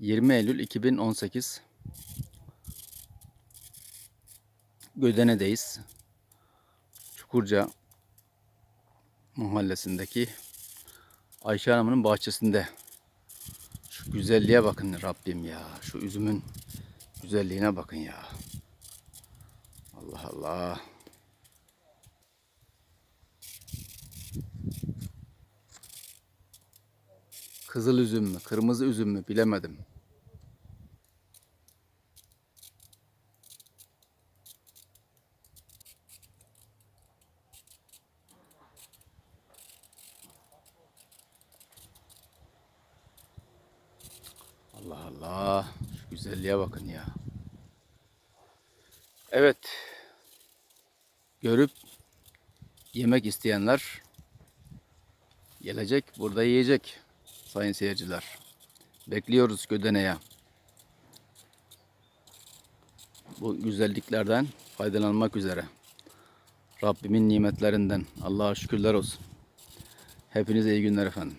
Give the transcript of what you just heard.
20 Eylül 2018 Gödene'deyiz. Çukurca mahallesindeki Ayşe Hanım'ın bahçesinde. Şu güzelliğe bakın Rabbim ya. Şu üzümün güzelliğine bakın ya. Allah Allah. Kızıl üzüm mü, kırmızı üzüm mü bilemedim. Allah Allah. Şu güzelliğe bakın ya. Evet. Görüp yemek isteyenler gelecek, burada yiyecek sayın seyirciler. Bekliyoruz Gödene'ye. Bu güzelliklerden faydalanmak üzere. Rabbimin nimetlerinden Allah'a şükürler olsun. Hepinize iyi günler efendim.